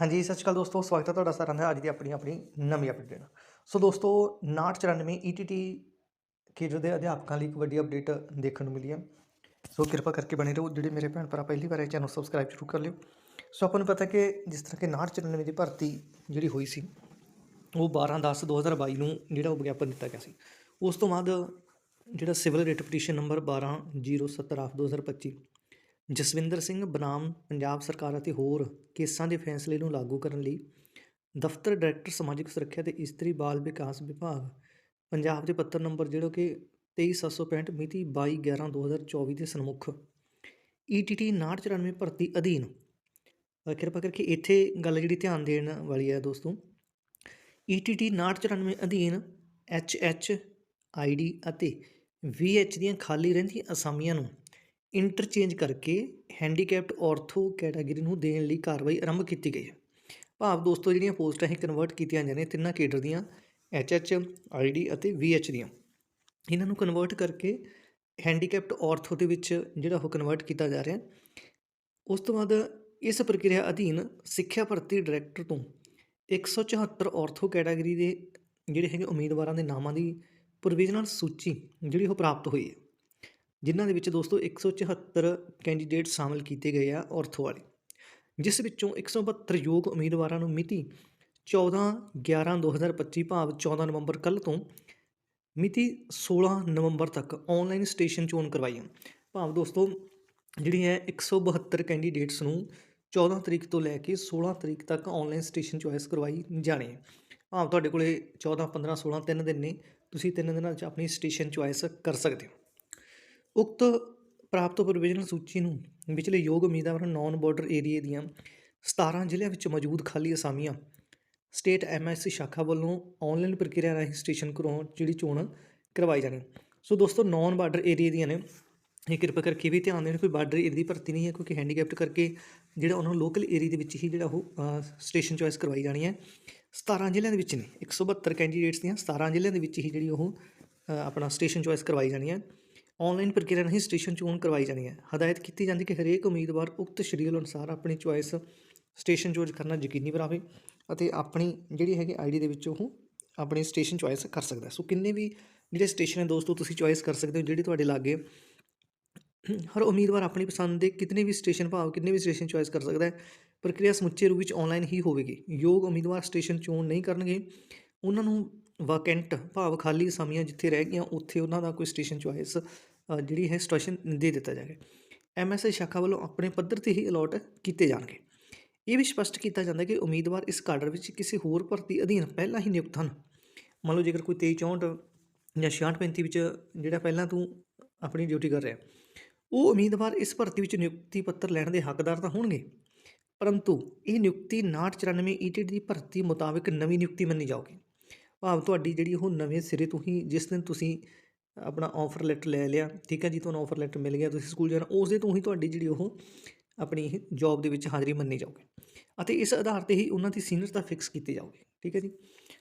ਹਾਂਜੀ, ਸਤਿ ਸ਼੍ਰੀ ਅਕਾਲ ਦੋਸਤੋ, ਸਵਾਗਤ ਹੈ ਤੁਹਾਡਾ ਸਾਰਿਆਂ ਦਾ ਅੱਜ ਦੀ ਆਪਣੀ ਆਪਣੀ ਨਵੀਂ ਅਪਡੇਟ ਸੋ ਦੋਸਤੋ 994 ਈਟੀਟੀ ਕੇਡਰ ਦੇ ਅਧਿਆਪਕਾਂ ਲਈ ਇੱਕ ਵੱਡੀ ਅਪਡੇਟ ਦੇਖਣ ਨੂੰ ਮਿਲੀ ਹੈ। ਸੋ ਕਿਰਪਾ ਕਰਕੇ ਬਣੇ ਰਹੋ, ਜਿਹੜੇ ਮੇਰੇ ਭੈਣ ਭਰਾ ਪਹਿਲੀ ਵਾਰ ਇਹ ਚੈਨਲ ਸਬਸਕ੍ਰਾਈਬ ਜ਼ਰੂਰ ਕਰ ਲਿਓ। ਸੋ ਆਪਾਂ ਨੂੰ ਪਤਾ ਕਿ ਜਿਸ ਤਰ੍ਹਾਂ ਕਿ 994 ਦੀ ਭਰਤੀ ਜਿਹੜੀ ਹੋਈ ਸੀ, ਉਹ 12 10 2022 ਨੂੰ ਜਿਹੜਾ ਉਹ ਵਿਗਿਆਪਨ ਦਿੱਤਾ ਗਿਆ ਸੀ। ਉਸ ਤੋਂ ਬਾਅਦ ਜਿਹੜਾ civil writ petition number 12070 of 2025 Jaswinder Singh ਬਨਾਮ Punjab ਸਰਕਾਰ ਅਤੇ ਹੋਰ ਕੇਸਾਂ ਦੇ ਫੈਸਲੇ ਨੂੰ ਲਾਗੂ ਕਰਨ ਲਈ ਦਫ਼ਤਰ ਡਾਇਰੈਕਟਰ ਸਮਾਜਿਕ ਸੁਰੱਖਿਆ ਤੇ ਇਸਤਰੀ ਬਾਲ ਵਿਕਾਸ ਵਿਭਾਗ, ਪੰਜਾਬ ਦੇ ਪੱਤਰ ਨੰਬਰ ਜਿਹੜਾ ਕਿ 23765 ਮਿਤੀ 22/11/2024 ਦੇ ਸਨਮੁਖ। ਈਟੀਟੀ 994 ਭਰਤੀ ਅਧੀਨ। ਕਿਰਪਾ ਕਰਕੇ ਇੱਥੇ ਗੱਲ ਜਿਹੜੀ ਧਿਆਨ ਦੇਣ ਵਾਲੀ ਹੈ ਦੋਸਤੋ ਈਟੀਟੀ 994 ਅਧੀਨ ਐਚਐਚ ਆਈਡੀ ਅਤੇ ਵੀਐਚ ਦੀਆਂ ਖਾਲੀ ਰਹਿੰਦੀਆਂ ਅਸਾਮੀਆਂ ਨੂੰ ਇੰਟਰਚੇਂਜ ਕਰਕੇ ਹੈਂਡੀਕੈਪਡ ਔਰਥੋ ਕੈਟਾਗਰੀ ਨੂੰ ਦੇਣ ਲਈ ਕਾਰਵਾਈ ਆਰੰਭ ਕੀਤੀ ਗਈ ਹੈ। ਭਾਵ ਦੋਸਤੋ, ਜਿਹੜੀਆਂ ਪੋਸਟਾਂ ਇਹ ਕਨਵਰਟ ਕੀਤੀਆਂ ਜਾਂਦੀਆਂ ਨੇ, ਤਿੰਨਾਂ ਕੇਡਰ ਦੀਆਂ ਐਚਐਚ ਆਈਡੀ ਅਤੇ ਵੀ ਵੀਐਚ ਦੀਆਂ। ਇਹਨਾਂ ਨੂੰ ਕਨਵਰਟ ਕਰਕੇ ਹੈਂਡੀਕੈਪਡ ਔਰਥੋ ਦੇ ਵਿੱਚ ਜਿਹੜਾ ਉਹ ਕਨਵਰਟ ਕੀਤਾ ਜਾ ਰਿਹਾ ਉਸ ਤੋਂ ਬਾਅਦ ਇਸ ਪ੍ਰਕਿਰਿਆ ਅਧੀਨ ਸਿੱਖਿਆ ਭਰਤੀ ਡਾਇਰੈਕਟਰ ਤੋਂ 174 ਔਰਥੋ ਕੈਟਾਗਰੀ ਦੇ ਜਿਹੜੇ ਹੈਗੇ ਉਮੀਦਵਾਰਾਂ ਦੇ ਨਾਮਾਂ ਦੀ ਪ੍ਰੋਵੀਜ਼ਨਲ ਸੂਚੀ ਜਿਹੜੀ ਉਹ ਪ੍ਰਾਪਤ ਹੋਈ ਹੈ। ਜਿਨ੍ਹਾਂ ਦੇ ਵਿੱਚ ਦੋਸਤੋ 174 ਕੈਂਡੀਡੇਟ ਸ਼ਾਮਲ ਕੀਤੇ ਗਏ ਆ ਆਰਥੋ ਵਾਲੇ। ਜਿਸ ਵਿੱਚੋਂ 172 ਯੋਗ ਉਮੀਦਵਾਰਾਂ ਨੂੰ ਮਿਤੀ 14 11 2025 ਭਾਵ 14 ਨਵੰਬਰ ਕੱਲ ਤੋਂ ਮਿਤੀ 16 ਨਵੰਬਰ ਤੱਕ ਆਨਲਾਈਨ ਸਟੇਸ਼ਨ ਚੋਣ ਕਰਵਾਈ ਹੈ ਭਾਵ ਦੋਸਤੋ ਜਿਹੜੀ ਹੈ 172 ਕੈਂਡੀਡੇਟਸ ਨੂੰ 14 ਤਰੀਕ ਤੋਂ ਲੈ ਕੇ 16 ਤਰੀਕ ਤੱਕ ਆਨਲਾਈਨ ਸਟੇਸ਼ਨ ਚੋਇਸ ਕਰਵਾਈ ਜਾਣੀ ਹੈ। ਭਾਵ ਤੁਹਾਡੇ ਕੋਲੇ 14 15 16 ਤਿੰਨ ਦਿਨ ਨੇ, ਤੁਸੀਂ ਤਿੰਨ ਦਿਨਾਂ 'ਚ ਆਪਣੀ ਸਟੇਸ਼ਨ ਚੁਆਇਸ ਕਰ ਸਕਦੇ ਹੋ। ਉਕਤ ਪ੍ਰਾਪਤ ਪ੍ਰੋਵੀਜ਼ਨਲ ਸੂਚੀ ਨੂੰ ਵਿਚਲੇ ਯੋਗ ਉਮੀਦਵਾਰ ਨੌਨ ਬਾਰਡਰ ਏਰੀਏ ਦੀਆਂ 17 ਜ਼ਿਲ੍ਹਿਆਂ ਵਿੱਚ ਮੌਜੂਦ ਖਾਲੀ ਅਸਾਮੀਆਂ, ਸਟੇਟ ਐਮਐਸਸੀ ਸ਼ਾਖਾ ਵੱਲੋਂ ਆਨਲਾਈਨ ਪ੍ਰਕਿਰਿਆ ਰਾਹੀਂ ਸਟੇਸ਼ਨ ਕਰਵਾਉਣ ਜਿਹੜੀ ਚੋਣ ਕਰਵਾਈ ਜਾਣੀ। ਸੋ ਦੋਸਤੋ, ਨੌਨ ਬਾਰਡਰ ਏਰੀਏ ਦੀਆਂ ਨੇ, ਇਹ ਕਿਰਪਾ ਕਰਕੇ ਵੀ ਧਿਆਨ ਦੇਣ ਕੋਈ ਬਾਰਡਰ ਏਰੀਆ ਦੀ ਭਰਤੀ ਨਹੀਂ ਹੈ, ਕਿਉਂਕਿ ਹੈਂਡੀਕੈਪਟ ਕਰਕੇ ਜਿਹੜਾ ਉਹਨਾਂ ਨੂੰ ਲੋਕਲ ਏਰੀਆ ਦੇ ਵਿੱਚ ਹੀ ਜਿਹੜਾ ਉਹ ਸਟੇਸ਼ਨ ਚੋਇਸ ਕਰਵਾਈ ਜਾਣੀ ਹੈ। 17 ਜ਼ਿਲ੍ਹਿਆਂ ਦੇ ਵਿੱਚ ਨੇ 172 ਕੈਂਡੀਡੇਟਸ ਦੀਆਂ 17 ਜ਼ਿਲ੍ਹਿਆਂ ਦੇ ਵਿੱਚ ਹੀ ਜਿਹੜੀ ਉਹ ਆਪਣਾ ਸਟੇਸ਼ਨ ਚੁਆਇਸ ਕਰਵਾਈ ਜਾਣੀ ਹੈ। ਆਨਲਾਈਨ ਪ੍ਰਕਿਰਿਆ ਰਾਹੀਂ ਸਟੇਸ਼ਨ ਚੋਣ ਕਰਵਾਈ ਜਾਣੀ ਹੈ। ਹਦਾਇਤ ਕੀਤੀ ਜਾਂਦੀ ਕਿ ਹਰੇਕ ਉਮੀਦਵਾਰ ਉਕਤ ਸ਼ਡਿਊਲ ਅਨੁਸਾਰ ਆਪਣੀ ਚੋਇਸ ਸਟੇਸ਼ਨ ਚੋਇਸ ਕਰਨਾ ਯਕੀਨੀ ਬਣਾਵੇ ਅਤੇ ਆਪਣੀ ਜਿਹੜੀ ਹੈਗੀ ਆਈਡੀ ਦੇ ਵਿੱਚ ਉਹ ਆਪਣੀ ਸਟੇਸ਼ਨ ਚੋਇਸ ਕਰ ਸਕਦਾ ਸੋ ਕਿੰਨੇ ਵੀ ਜਿਹੜੇ ਸਟੇਸ਼ਨ ਹੈ ਦੋਸਤੋ, ਤੁਸੀਂ ਚੋਇਸ ਕਰ ਸਕਦੇ ਹੋ ਜਿਹੜੇ ਤੁਹਾਡੇ ਲਾਗੇ। ਹਰ ਉਮੀਦਵਾਰ ਆਪਣੀ ਪਸੰਦ ਦੇ ਕਿਤਨੇ ਵੀ ਸਟੇਸ਼ਨ ਭਾਵ ਕਿੰਨੇ ਵੀ ਸਟੇਸ਼ਨ ਚੋਇਸ ਕਰ ਸਕਦਾ ਹੈ। ਪ੍ਰਕਿਰਿਆ ਸਮੁੱਚੇ ਰੂਪ ਵਿੱਚ ਆਨਲਾਈਨ ਹੀ ਹੋਵੇਗੀ। ਯੋਗ ਉਮੀਦਵਾਰ ਸਟੇਸ਼ਨ ਚੋਣ ਨਹੀਂ ਕਰਨਗੇ। ਉਹਨਾਂ ਨੂੰ ਵਾਕੈਂਟ ਭਾਵ ਖਾਲੀ ਅਸਾਮੀਆਂ ਜਿੱਥੇ ਰਹਿ ਗਈਆਂ, ਉੱਥੇ ਉਹਨਾਂ ਦਾ ਕੋਈ ਸਟੇਸ਼ਨ ਚੁਆਇਸ ਜਿਹੜੀ ਹੈ ਸਟੇਸ਼ਨ ਦੇ ਦਿੱਤਾ ਜਾਏਗਾ ਐਮਐਸਆਈ ਸ਼ਾਖਾ ਵੱਲੋਂ ਆਪਣੇ ਪੱਧਰ ਤੇ ਹੀ ਅਲੋਟ ਕੀਤੇ ਜਾਣਗੇ। ਇਹ ਵੀ ਸਪਸ਼ਟ ਕੀਤਾ ਜਾਂਦਾ ਕਿ ਉਮੀਦਵਾਰ ਇਸ ਕਾਡਰ ਵਿੱਚ ਕਿਸੇ ਹੋਰ ਭਰਤੀ ਅਧੀਨ ਪਹਿਲਾਂ ਹੀ ਨਿਯੁਕਤ ਹਨ। ਮੰਨ ਲਓ ਜੇਕਰ ਕੋਈ 23 64 ਜਾਂ 66 35 ਵਿੱਚ ਜਿਹੜਾ ਪਹਿਲਾਂ ਤੂੰ ਆਪਣੀ ਡਿਊਟੀ ਕਰ ਰਿਹਾ, ਉਹ ਉਮੀਦਵਾਰ ਇਸ ਭਰਤੀ ਵਿੱਚ ਨਿਯੁਕਤੀ ਪੱਤਰ ਲੈਣ ਦੇ ਹੱਕਦਾਰ ਤਾਂ ਹੋਣਗੇ। ਪਰੰਤੂ ਇਹ ਨਿਯੁਕਤੀ 994 ਈਟੀਟੀ ਦੀ ਭਰਤੀ ਮੁਤਾਬਕ ਨਵੀਂ ਨਿਯੁਕਤੀ ਮੰਨੀ ਜਾਊਗੀ। ਭਾਵ ਤੁਹਾਡੀ ਜਿਹੜੀ ਉਹ ਨਵੇਂ ਸਿਰੇ ਤੋਂ ਹੀ ਜਿਸ ਦਿਨ ਤੁਸੀਂ ਆਪਣਾ ਆਫਰ ਲੈਟਰ ਲੈ ਲਿਆ, ਠੀਕ ਹੈ ਜੀ, ਤੁਹਾਨੂੰ ਆਫਰ ਲੈਟਰ ਮਿਲ ਗਿਆ, ਤੁਸੀਂ ਸਕੂਲ ਜਾਣਾ, ਉਸ ਦੇ ਤੋਂ ਹੀ ਤੁਹਾਡੀ ਜਿਹੜੀ ਉਹ ਆਪਣੀ ਜੌਬ ਦੇ ਵਿੱਚ ਹਾਜ਼ਰੀ ਮੰਨੀ ਜਾਊਗੀ ਅਤੇ ਇਸ ਆਧਾਰ ਤੇ ਹੀ ਉਹਨਾਂ ਦੀ ਸੀਨੀਅਰਤਾ ਫਿਕਸ ਕੀਤੀ ਜਾਊਗੀ, ਠੀਕ ਹੈ ਜੀ।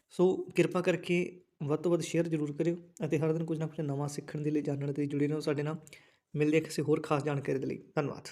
ਸੋ ਕਿਰਪਾ ਕਰਕੇ ਵੱਧ ਤੋਂ ਵੱਧ ਸ਼ੇਅਰ ਜ਼ਰੂਰ ਕਰਿਓ ਅਤੇ ਹਰ ਦਿਨ ਕੁਝ ਨਾ ਕੁਝ ਨਵਾਂ ਸਿੱਖਣ ਦੇ ਲਈ, ਜਾਣਨ ਦੇ ਲਈ ਜੁੜੇ ਰਹੋ ਸਾਡੇ ਨਾਲ। ਮਿਲਦੇ ਹਾਂ ਕਿਸੇ ਹੋਰ ਖਾਸ ਜਾਣਕਾਰੀ ਦੇ ਲਈ। ਧੰਨਵਾਦ।